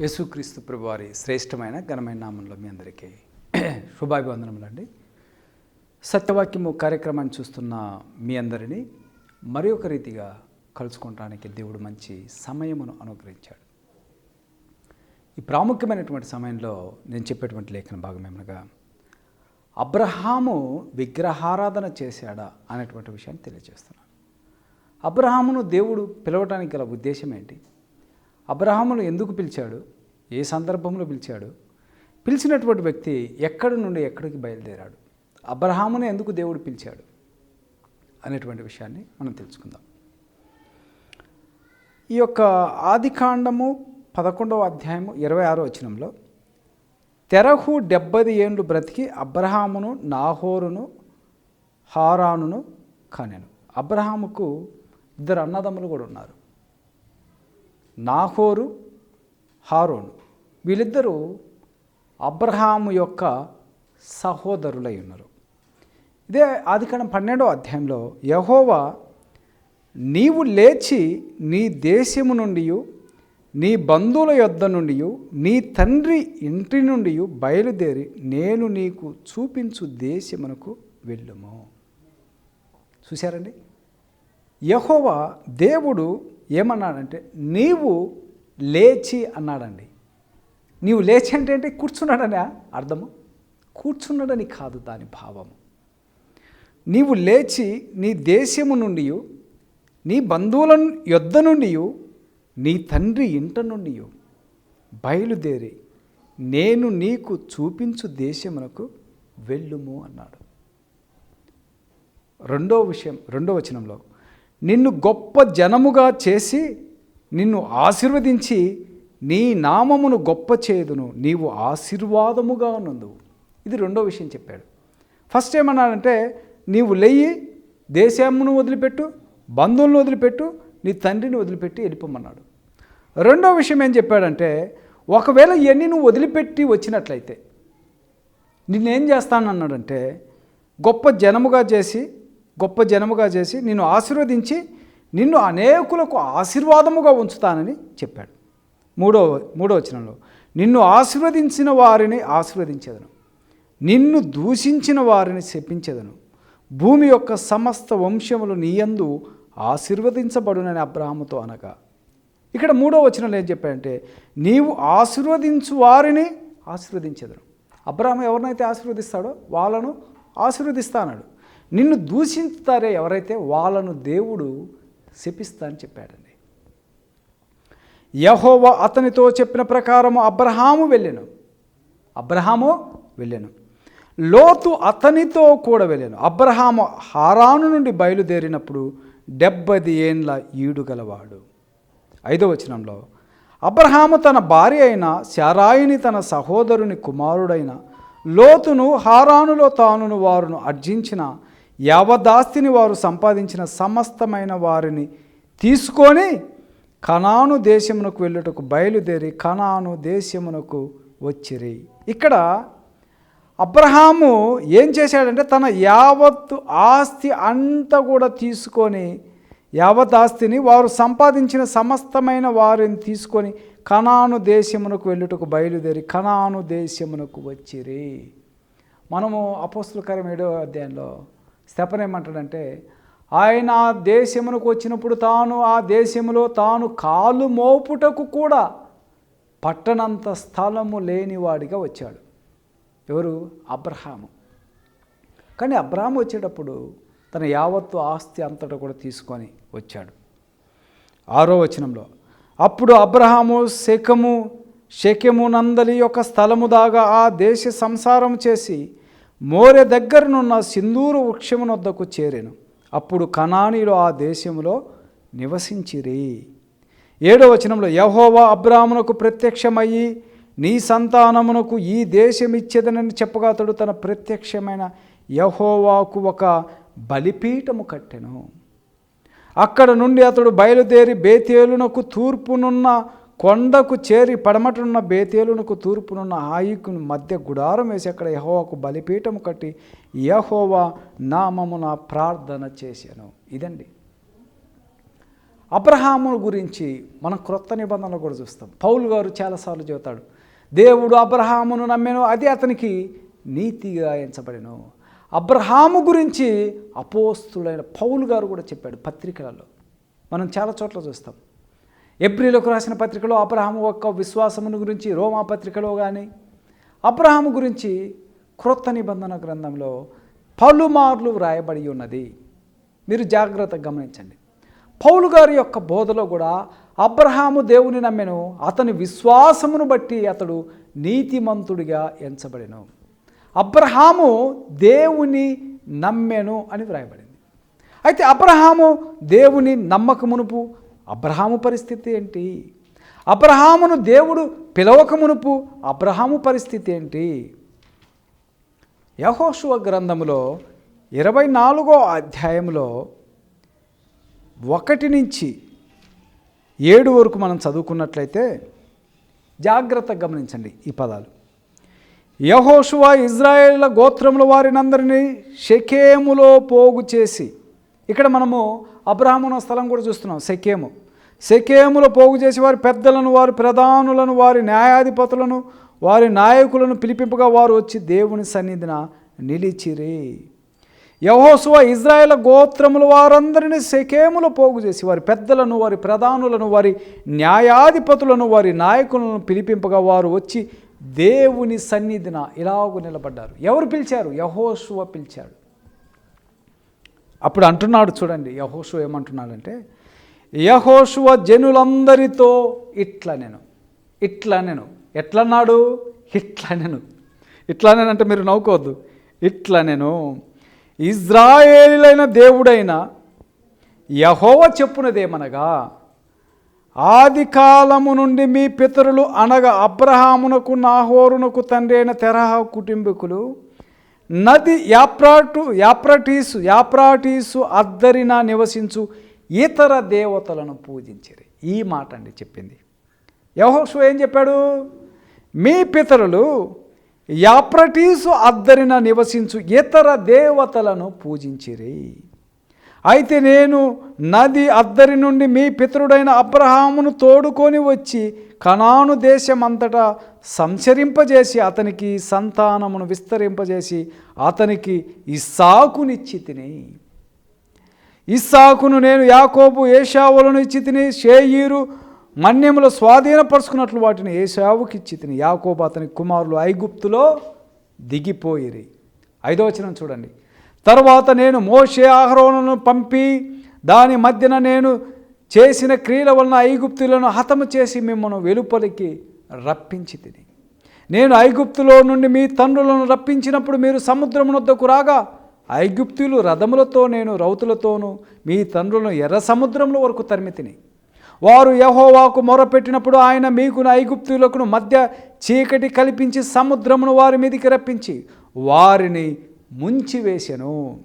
యేసుక్రీస్తు ప్రభువారి శ్రేష్టమైన ఘనమైన నామంలో మీ అందరికీ శుభాభివందనములండి. సత్యవాక్యము కార్యక్రమాన్ని చూస్తున్న మీ అందరినీ మరి ఒక రీతిగా కలుసుకోవడానికి దేవుడు మంచి సమయమును అనుగ్రహించాడు. ఈ ప్రాముఖ్యమైనటువంటి సమయంలో నేను చెప్పేటువంటి లేఖన భాగం ఏమనగా అబ్రహాము విగ్రహారాధన చేశాడా అనేటువంటి విషయాన్ని తెలియజేస్తున్నాను. అబ్రహామును దేవుడు పిలవటానికి గల ఉద్దేశం ఏంటి? అబ్రహామును ఎందుకు పిలిచాడు? ఏ సందర్భంలో పిలిచాడు? పిలిచినటువంటి వ్యక్తి ఎక్కడి నుండి ఎక్కడికి బయలుదేరాడు? అబ్రహామును ఎందుకు దేవుడు పిలిచాడు? అనేటువంటి విషయాన్ని మనం తెలుసుకుందాం. ఈ యొక్క ఆదికాండము పదకొండవ అధ్యాయము ఇరవై ఆరో వచనంలో తెరహు డెబ్బది ఏండ్లు బ్రతికి అబ్రహామును నాహోరును హారానును కానెను. అబ్రహాముకు ఇద్దరు అన్నదమ్ములు కూడా ఉన్నారు. నాహోరు హారోను. వీళ్ళిద్దరూ అబ్రహాము యొక్క సహోదరులై ఉన్నారు ఇదే ఆదికాండం పన్నెండో అధ్యాయంలో యహోవా నీవు లేచి నీ దేశము నుండి నీ బంధువుల యొద్ద నుండి నీ తండ్రి ఇంటి నుండి బయలుదేరి నేను నీకు చూపించు దేశమునకు వెళ్ళుము. చూశారండి? యహోవా దేవుడు ఏమన్నాడంటే నీవు లేచి అన్నాడండి. నీవు లేచి అంటే అంటే కూర్చున్నాడనే అర్థము? కూర్చున్నాడని కాదు దాని భావము. నీవు లేచి నీ దేశము నుండి నీ బంధువుల యొద్ద నుండి నీ తండ్రి ఇంట నుండి బయలుదేరి నేను నీకు చూపించు దేశమునకు వెళ్ళుము అన్నాడు. రెండో విషయం రెండో వచనంలో నిన్ను గొప్ప జనముగా చేసి నిన్ను ఆశీర్వదించి నీ నామమును గొప్ప చేదును నీవు ఆశీర్వాదముగా ఉన్నందు ఇది రెండో విషయం చెప్పాడు. ఫస్ట్ ఏమన్నాడంటే నీవు లేయి దేశమును వదిలిపెట్టు బంధువులను వదిలిపెట్టు నీ తండ్రిని వదిలిపెట్టి వెళ్ళిపోమన్నాడు. రెండో విషయం ఏం చెప్పాడంటే ఒకవేళ ఇవన్నీ నువ్వు వదిలిపెట్టి వచ్చినట్లయితే నిన్నేం చేస్తానన్నాడంటే గొప్ప జనముగా చేసి గొప్ప జనముగా చేసి నిన్ను ఆశీర్వదించి నిన్ను అనేకులకు ఆశీర్వాదముగా ఉంచుతానని చెప్పాడు. మూడో మూడో వచనంలో నిన్ను ఆశీర్వదించిన వారిని ఆశీర్వదించేదను. నిన్ను దూషించిన వారిని శపించేదను. భూమి యొక్క సమస్త వంశములు నీయందు ఆశీర్వదించబడునని అబ్రాహముతో అనగా. ఇక్కడ మూడో వచనంలో ఏం చెప్పాడంటే నీవు ఆశీర్వదించు వారిని ఆశీర్వదించెదను. అబ్రాహం ఎవరినైతే ఆశీర్వదిస్తాడో వాళ్ళను ఆశీర్వదిస్తానడు. నిన్ను దూషిస్తారే ఎవరైతే వాళ్ళను దేవుడు శపిస్తా అని చెప్పాడండి. యహోవ అతనితో చెప్పిన ప్రకారము అబ్రహాము వెళ్ళాను. అబ్రహాము వెళ్ళాను. లోతు అతనితో కూడా వెళ్ళాను. అబ్రహాము హారాను నుండి బయలుదేరినప్పుడు డెబ్బది ఏండ్ల ఈడుగలవాడు ఐదో వచనంలో అబ్రహాము తన భార్య అయిన శారాయిని తన సహోదరుని కుమారుడైన లోతును హారానులో తానును వారును అర్జించిన యావదాస్తిని వారు సంపాదించిన సమస్తమైన వారిని తీసుకొని కనాను దేశమునకు వెళ్ళుటకు బయలుదేరి కనాను దేశమునకు వచ్చిరి. ఇక్కడ అబ్రహాము ఏం చేశాడంటే తన యావత్తు ఆస్తి అంతా కూడా తీసుకొని యావత్ ఆస్తిని వారు సంపాదించిన సమస్తమైన వారిని తీసుకొని కనాను దేశమునకు వెళ్ళుటకు బయలుదేరి కనాను దేశమునకు వచ్చిరి. మనము అపోస్తులకరం ఏడో అధ్యాయంలో స్తెపన్ ఏమంటాడంటే ఆయన ఆ దేశమునకు వచ్చినప్పుడు తాను ఆ దేశములో తాను కాలు మోపుటకు కూడా పట్టనంత స్థలము లేనివాడిగా వచ్చాడు. ఎవరు? అబ్రహాము. కానీ అబ్రహాం వచ్చేటప్పుడు తన యావత్తు ఆస్తి అంతటా కూడా తీసుకొని వచ్చాడు. ఆరో వచనంలో అప్పుడు అబ్రహాము శకము శకెము నందలి యొక్క స్థలము దాగా ఆ దేశ సంసారం చేసి మోరె దగ్గరనున్న సింధూరు వృక్షమునొద్దకు చేరెను. అప్పుడు కనానీలో ఆ దేశంలో నివసించిరి. ఏడో వచనంలో యహోవా అబ్రాహ్మునకు ప్రత్యక్షమయ్యి నీ సంతానమునకు ఈ దేశం ఇచ్చేదనని చెప్పగా అతడు తన ప్రత్యక్షమైన యహోవాకు ఒక బలిపీఠము కట్టెను. అక్కడ నుండి అతడు బయలుదేరి బేతేలునకు తూర్పునున్న కొండకు చేరి పడమటున్న బేతేలునకు తూర్పునున్న ఆయికును మధ్య గుడారం వేసి అక్కడ యహోవాకు బలిపీఠం కట్టి యహోవా నామమున ప్రార్థన చేశాను. ఇదండి. అబ్రహాము గురించి మనం క్రొత్త నిబంధనలు కూడా చూస్తాం. పౌలు గారు చాలాసార్లు చెబుతాడు దేవుడు అబ్రహామును నమ్మెను అది అతనికి నీతిగా ఎంచబడెను. అబ్రహాము గురించి అపోస్తుడైన పౌలు గారు కూడా చెప్పాడు పత్రికలలో. మనం చాలా చోట్ల చూస్తాం. ఏప్రిల్కు రాసిన పత్రికలో అబ్రహాము యొక్క విశ్వాసమును గురించి రోమా పత్రికలో కానీ అబ్రహాము గురించి క్రొత్త నిబంధన గ్రంథంలో పలుమార్లు వ్రాయబడి ఉన్నది. మీరు జాగ్రత్తగా గమనించండి. పౌలు గారి యొక్క బోధలో కూడా అబ్రహాము దేవుని నమ్మెను అతని విశ్వాసమును బట్టి అతడు నీతిమంతుడిగా ఎంచబడెను. అబ్రహాము దేవుని నమ్మెను అని వ్రాయబడింది. అయితే అబ్రహాము దేవుని నమ్మక మునుపు అబ్రహాము పరిస్థితి ఏంటి? అబ్రహామును దేవుడు పిలవక మునుపు అబ్రహాము పరిస్థితి ఏంటి? యహోశువ గ్రంథములో ఇరవై నాలుగో అధ్యాయంలో ఒకటి నుంచి ఏడు వరకు మనం చదువుకున్నట్లయితే జాగ్రత్తగా గమనించండి ఈ పదాలు. యహోషువ ఇజ్రాయేళ్ళ గోత్రముల వారినందరినీ షకేములో పోగు చేసి ఇక్కడ మనము అబ్రాహ్మణ స్థలం కూడా చూస్తున్నాం సెకేము. సెకేములో పోగు చేసి వారి పెద్దలను వారి ప్రధానులను వారి న్యాయాధిపతులను వారి నాయకులను పిలిపింపగా వారు వచ్చి దేవుని సన్నిధిన నిలిచిరి. యహోసువ ఇజ్రాయేల్ గోత్రముల వారందరినీ సెకేములు పోగు చేసి వారి పెద్దలను వారి ప్రధానులను వారి న్యాయాధిపతులను వారి నాయకులను పిలిపింపగా వారు వచ్చి దేవుని సన్నిధిన ఇలాగూ నిలబడ్డారు. ఎవరు పిలిచారు? యహోశువ పిలిచాడు. అప్పుడు అంటున్నాడు చూడండి యహోషు ఏమంటున్నాడంటే యహోషువ జనులందరితో ఇట్లా నేను ఇట్లా నేను ఎట్లన్నాడు ఇట్లా నేను. ఇట్లా నేనంటే మీరు నవ్వుకోవద్దు. ఇట్లా నేను ఇజ్రాయేలైన దేవుడైన యహోవ చెప్పునదేమనగా ఆది కాలము నుండి మీ పితరులు అనగా అబ్రహామునకు నాహోరునకు తండ్రి అయిన తెరహ కుటుంబీకులు నది యాప్రాటు యాప్రటీసు యాప్రాటీసు అద్దరిన నివసించు ఇతర దేవతలను పూజించరు. ఈ మాట అండి చెప్పింది. యహోషు ఏం చెప్పాడు? మీ పితరులు యాప్రటీసు అద్దరిన నివసించు ఇతర దేవతలను పూజించిరి. అయితే నేను నది అద్దరి నుండి మీ పితరుడైన అబ్రహామును తోడుకొని వచ్చి కనాను దేశమంతటా సంచరింపజేసి అతనికి సంతానమును విస్తరింపజేసి అతనికి ఇస్సాకునిచ్చి తిని. ఇస్సాకును నేను యాకోబు ఏషావులను ఇచ్చి తిని షేయీరు మన్యములో స్వాధీనపరుచుకున్నట్లు వాటిని ఏషావుకి ఇచ్చి తిని. యాకోబు అతని కుమారులు ఐగుప్తులో దిగిపోయిరి. ఐదో వచనం చూడండి. తర్వాత నేను మోషే ఆహ్రోణను పంపి దాని మధ్యన నేను చేసిన క్రియల వలన ఐగుప్తులను హతము చేసి మిమ్మల్ని వెలుపలికి రప్పించి తిని. నేను ఐగుప్తులో నుండి మీ తండ్రులను రప్పించినప్పుడు మీరు సముద్రమునొద్దకు రాగా ఐగుప్తులు రథములతో నేను రౌతులతోనూ మీ తండ్రులను ఎర్ర సముద్రంలో వరకు తరిమి తిని. వారు యహోవాకు మొరపెట్టినప్పుడు ఆయన మీకును ఐగుప్తులకు మధ్య చీకటి కల్పించి సముద్రమును వారి మీదికి రప్పించి వారిని ముంచివేసెను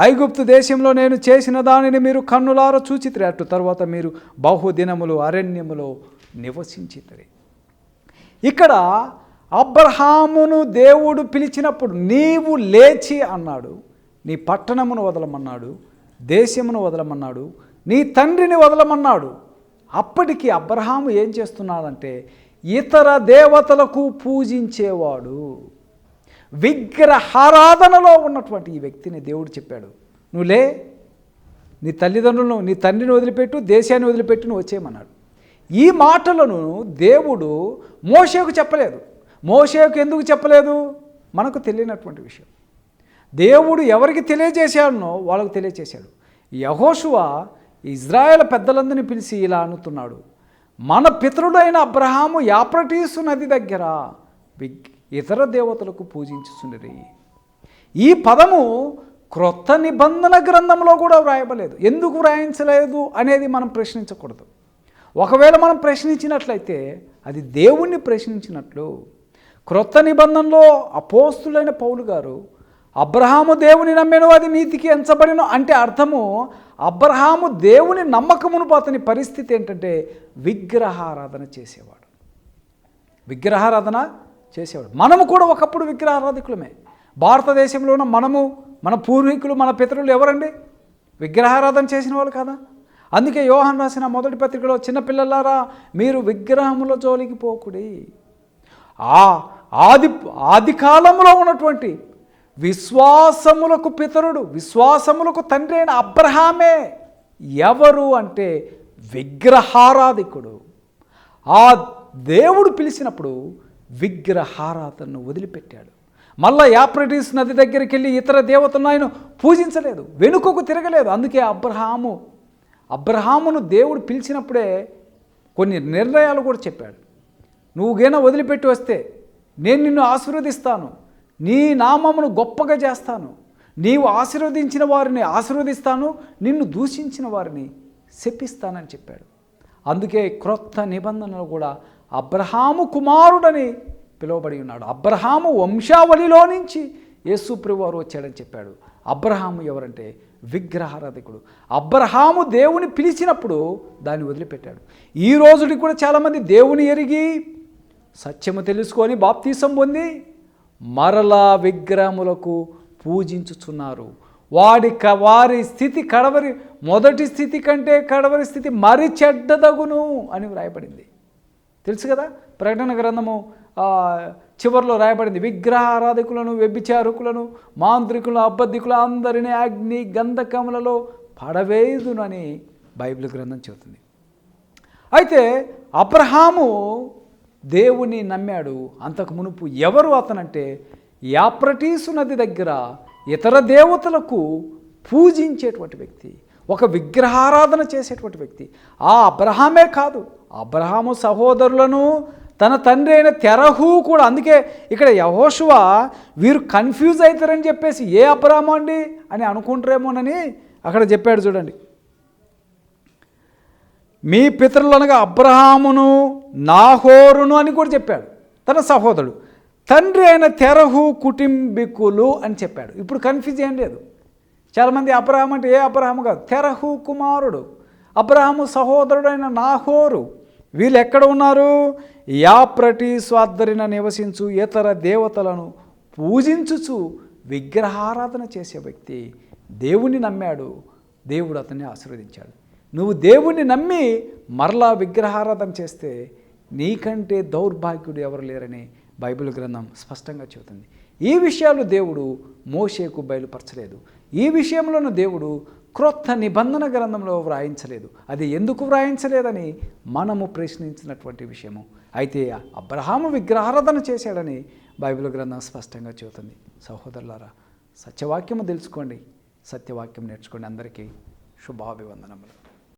ఐగుప్తు దేశంలో నేను చేసిన దానిని మీరు కన్నులార చూచితిరి. అటు తర్వాత మీరు బహుదినములు అరణ్యములో నివసించితిరి. ఇక్కడ అబ్రహామును దేవుడు పిలిచినప్పుడు నీవు లేచి అన్నాడు. నీ పట్టణమును వదలమన్నాడు. దేశమును వదలమన్నాడు. నీ తండ్రిని వదలమన్నాడు. అప్పటికి అబ్రహాము ఏం చేస్తున్నాడంటే ఇతర దేవతలకు పూజించేవాడు. విగ్రహారాధనలో ఉన్నటువంటి ఈ వ్యక్తిని దేవుడు చెప్పాడు నువ్వు లే నీ తల్లిదండ్రులను నీ తండ్రిని వదిలిపెట్టు దేశాన్ని వదిలిపెట్టు నువ్వు వచ్చేయమన్నాడు. ఈ మాటలను దేవుడు మోషేకు చెప్పలేదు. మోషేకు ఎందుకు చెప్పలేదు? మనకు తెలియనటువంటి విషయం. దేవుడు ఎవరికి తెలియజేశాడనో వాళ్ళకు తెలియజేశాడు. యహోషువ ఇజ్రాయెల్ పెద్దలందరినీ పిలిచి ఇలా అనుతున్నాడు మన పితరుడైన అబ్రహాము యాప్రటీసు నది దగ్గర విగ్ ఇతర దేవతలకు పూజించుచుండిరి ఈ పదము క్రొత్త నిబంధన గ్రంథంలో కూడా వ్రాయబలేదు ఎందుకు వ్రాయించలేదు అనేది మనం ప్రశ్నించకూడదు. ఒకవేళ మనం ప్రశ్నించినట్లయితే అది దేవుణ్ణి ప్రశ్నించినట్లు. క్రొత్త నిబంధనలో అపోస్తులైన పౌలు గారు అబ్రహాము దేవుని నమ్మెను అది నీతికి ఎంచబడిను అంటే అర్థము అబ్రహాము దేవుని నమ్మకమును అతని పరిస్థితి ఏంటంటే విగ్రహారాధన చేసేవాడు. విగ్రహారాధన చేసేవాడు. మనము కూడా ఒకప్పుడు విగ్రహారాధికులమే భారతదేశంలో ఉన్న మనము మన పూర్వీకులు మన పితరులు ఎవరండి? విగ్రహారాధన చేసిన వాళ్ళు కదా? అందుకే యోహన్ రాసిన మొదటి పత్రికలో చిన్నపిల్లలారా మీరు విగ్రహముల జోలికి పోకుడి. ఆ ఆది ఆది కాలంలో ఉన్నటువంటి విశ్వాసములకు పితరుడు విశ్వాసములకు తండ్రి అయిన అబ్రహామే ఎవరు అంటే విగ్రహారాధికుడు. ఆ దేవుడు పిలిచినప్పుడు విగ్రహారాధనను వదిలిపెట్టాడు. మళ్ళా యాప్రటీస్ నది దగ్గరికి వెళ్ళి ఇతర దేవతలను ఆయన పూజించలేదు వెనుకకు తిరగలేదు. అందుకే అబ్రహాము అబ్రహామును దేవుడు పిలిచినప్పుడే కొన్ని నిర్ణయాలు కూడా చెప్పాడు. నువ్వు గేన వదిలిపెట్టి వస్తే నేను నిన్ను ఆశీర్వదిస్తాను నీ నామమును గొప్పగా చేస్తాను నీవు ఆశీర్వదించిన వారిని ఆశీర్వదిస్తాను నిన్ను దూషించిన వారిని శపిస్తానని చెప్పాడు. అందుకే క్రొత్త నిబంధనలు కూడా అబ్రహాము కుమారుడని పిలువబడి ఉన్నాడు. అబ్రహాము వంశావళిలో నుంచి యేసుప్రభు వారు వచ్చాడని చెప్పాడు. అబ్రహాము ఎవరంటే? విగ్రహారాధికుడు. అబ్రహాము దేవుని పిలిచినప్పుడు దాన్ని వదిలిపెట్టాడు. ఈ రోజుకి కూడా చాలామంది దేవుని ఎరిగి సత్యము తెలుసుకొని బాప్తీసం పొంది మరలా విగ్రహములకు పూజించుచున్నారు. వాడి క వారి స్థితి కడవరి మొదటి స్థితి కంటే కడవరి స్థితి మరి చెడ్డదగును అని వ్రాయబడింది. తెలుసు కదా? ప్రకటన గ్రంథము చివరిలో రాయబడింది. విగ్రహారాధికులను వ్యభిచారకులను మాంత్రికులను అబద్ధికులు అందరినీ అగ్ని గంధకములలో పడవేదునని బైబిల్ గ్రంథం చెబుతుంది. అయితే అబ్రహాము దేవుని నమ్మాడు. అంతకు మునుపు ఎవరు అతనంటే యాప్రటీసు నది దగ్గర ఇతర దేవతలకు పూజించేటువంటి వ్యక్తి ఒక విగ్రహారాధన చేసేటువంటి వ్యక్తి. ఆ అబ్రహామే కాదు. అబ్రహాము సహోదరులను తన తండ్రి అయిన తెరహు కూడా. అందుకే ఇక్కడ యహోషువ వీరు కన్ఫ్యూజ్ అవుతారని చెప్పేసి ఏ అబ్రహము అండి అని అనుకుంటారేమోనని అక్కడ చెప్పాడు చూడండి. మీ పితరులు అనగా అబ్రహామును నాహోరును అని కూడా చెప్పాడు. తన సహోదరుడు. తండ్రి అయిన తెరహు కుటుంబీకులు అని చెప్పాడు. ఇప్పుడు కన్ఫ్యూజ్ ఏం లేదు. చాలామంది అబ్రహాం అంటే ఏ అబ్రహాము కాదు తెరహు కుమారుడు. అబ్రహాము సహోదరుడైన నాహోరు. వీళ్ళు ఎక్కడ ఉన్నారు? యాప్రటి స్వాద్దరిన నివసించు ఇతర దేవతలను పూజించుచు విగ్రహారాధన చేసే వ్యక్తి దేవుణ్ణి నమ్మాడు. దేవుడు అతన్ని ఆశీర్వదించాడు. నువ్వు దేవుణ్ణి నమ్మి మరలా విగ్రహారాధన చేస్తే నీకంటే దౌర్భాగ్యుడు ఎవరు లేరని బైబిల్ గ్రంథం స్పష్టంగా చెబుతుంది. ఈ విషయాలు దేవుడు మోషేకు బయలుపరచలేదు. ఈ విషయంలోనూ దేవుడు క్రొత్త నిబంధన గ్రంథంలో వ్రాయించలేదు. అది ఎందుకు వ్రాయించలేదని మనము ప్రశ్నించినటువంటి విషయము. అయితే అబ్రహాము విగ్రహారాధన చేశాడని బైబిల్ గ్రంథం స్పష్టంగా చెబుతుంది. సహోదరులారా సత్యవాక్యము తెలుసుకోండి. సత్యవాక్యం నేర్చుకోండి. అందరికీ శుభాభివందనములు.